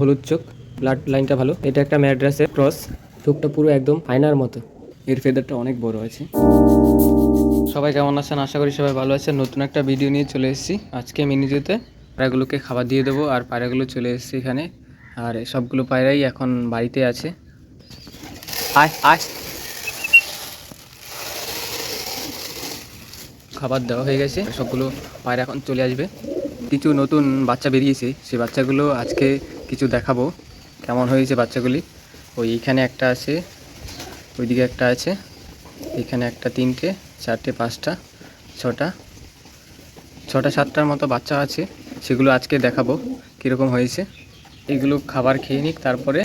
হলুদ চোখ ব্লাড লাইনটা ভালো। এটা একটা ম্যাড্রাসের ক্রস চোখটা পুরো একদম আয়নার মতো। এর ফেদারটা অনেক বড় আছে। সবাই কেমন আছেন? আশা করি সবাই ভালো আছেন। নতুন একটা ভিডিও নিয়ে চলে এসেছি। আজকে মিনিজুতে পায়রাগুলোকে খাবার দিয়ে দেবো আর পায়রাগুলো চলে এসেছে এখানে। আর সবগুলো পায়রাই এখন বাড়িতে আছে। আয় আয়। খাবার দেওয়া হয়ে গেছে। সবগুলো পায়রা এখন চলে আসবে। কিছু নতুন বাচ্চা বেরিয়েছে সেই বাচ্চাগুলো আজকে কিছু দেখাবো। কেমন হয়েছে বাচ্চাগুলি? ওই এইখানে একটা আছে, ওইদিকে একটা আছে, এখানে একটা তিনটে, চারটে, পাঁচটা, ছটা ছটা, সাতটার মতো বাচ্চা আছে, সেগুলো আজকে দেখাবো কীরকম হয়েছে। এগুলো খাবার খেয়ে নিক তারপরে।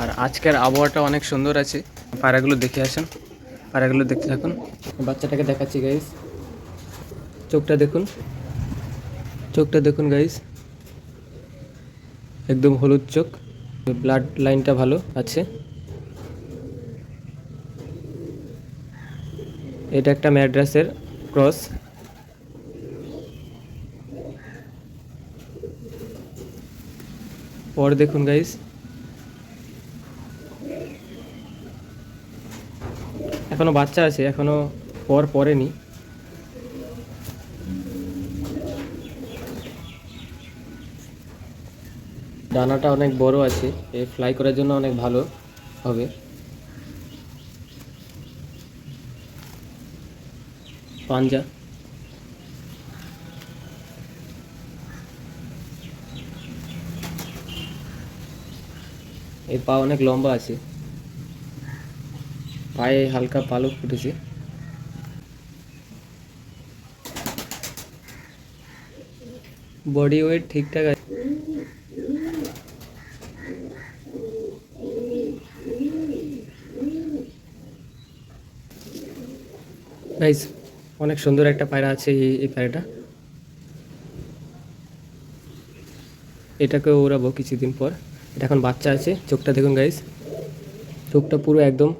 আর আজকের আবহাওয়াটা অনেক সুন্দর আছে। পায়রাগুলো দেখে আসেন, পায়রাগুলো দেখতে থাকুন। বাচ্চাটাকে দেখাচ্ছি গাইস চোখটা দেখুন। চোখটা দেখুন গাইস একদম হলুদ চোখ। ব্লাড লাইনটা ভালো আছে। এটা একটা ম্যাড্রাসের ক্রস পর দেখুন গাইস এখনও বাচ্চা আছে, এখনও পর পড়েনি ডানাটা অনেক বড় আছে, এ ফ্লাই করার জন্য অনেক ভালো হবে। পাঞ্জা। এর পা অনেক লম্বা আছে। পায়ে হালকা পালক ফুটেছে। বডি ওয়েট ঠিকঠাক গাইস অনেক সুন্দর একটা পায়রা আছে এই এই পায়রাটা। এটাকে ওড়াবো কিছুদিন পর। এটা এখন বাচ্চা আছে, চোখটা দেখুন গাইস চোখটা পুরো একদম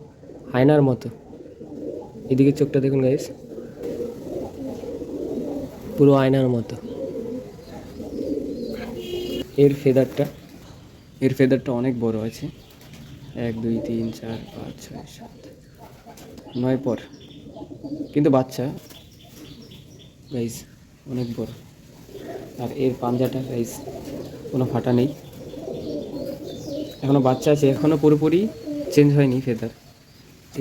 আয়নার মতো। এদিকে চোখটা দেখুন গাইস পুরো আয়নার মতো। এর ফেদারটা এর ফেদারটা অনেক বড় আছে। এক, দুই, তিন, চার, পাঁচ, ছয়, সাত, নয় পর। কিন্তু বাচ্চা গাইস অনেক বড়। আর এর পাঞ্জাটা গাইস কোনো ফাটা নেই। এখনও বাচ্চা আছে, এখনও পুরোপুরি চেঞ্জ হয়নি ফেদার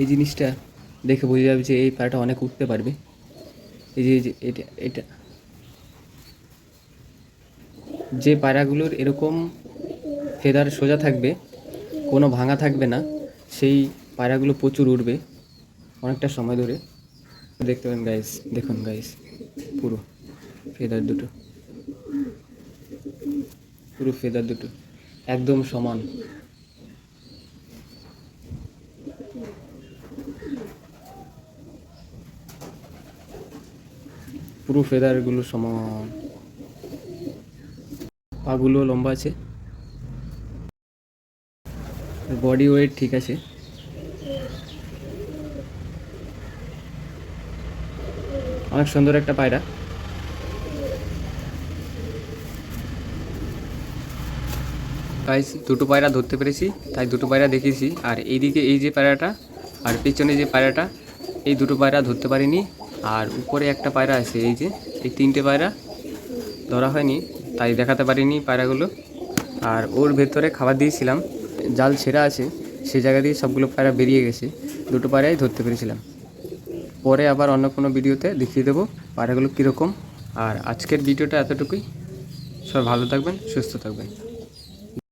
এই জিনিসটা দেখে বোঝা যাবে যে এই পায়রাটা অনেক উঠতে পারবে। এই যে এটা এটা। যে পায়রাগুলোর এরকম ফেদার সোজা থাকবে, কোনো ভাঙা থাকবে না, সেই পায়রাগুলো প্রচুর উঠবে অনেকটা সময় ধরে। দেখতে পাবেন গাইস দেখুন গাইস পুরো ফেদার দুটো। পুরো ফেদার দুটো। একদম সমান। পুরো ফেদারগুলো সমান। পাগুলো লম্বা আছে। বডি ওয়েট ঠিক আছে। অনেক সুন্দর একটা পায়রা। তাই দুটো পায়রা ধরতে পেরেছি, তাই দুটো পায়রা দেখেছি আর এইদিকে এই যে পায়রাটা, আর পেছনে যে পায়রাটা, এই দুটো পায়রা ধরতে পারিনি। আর উপরে একটা পায়রা আছে, এই যে, এই তিনটে পায়রা ধরা হয়নি, তাই দেখাতে পারিনি পায়রাগুলো। আর ওর ভেতরে খাবার দিয়েছিলাম, জাল ছেঁড়া আছে সেই জায়গা দিয়ে সবগুলো পায়রা বেরিয়ে গেছে, দুটো পায়রাই ধরতে পেরেছিলাম। পরে আবার অন্য কোনো ভিডিওতে দেখিয়ে দেবো পায়রাগুলো কীরকম। আর আজকের ভিডিওটা এতটুকুই। সবাই ভালো থাকবেন, সুস্থ থাকবেন।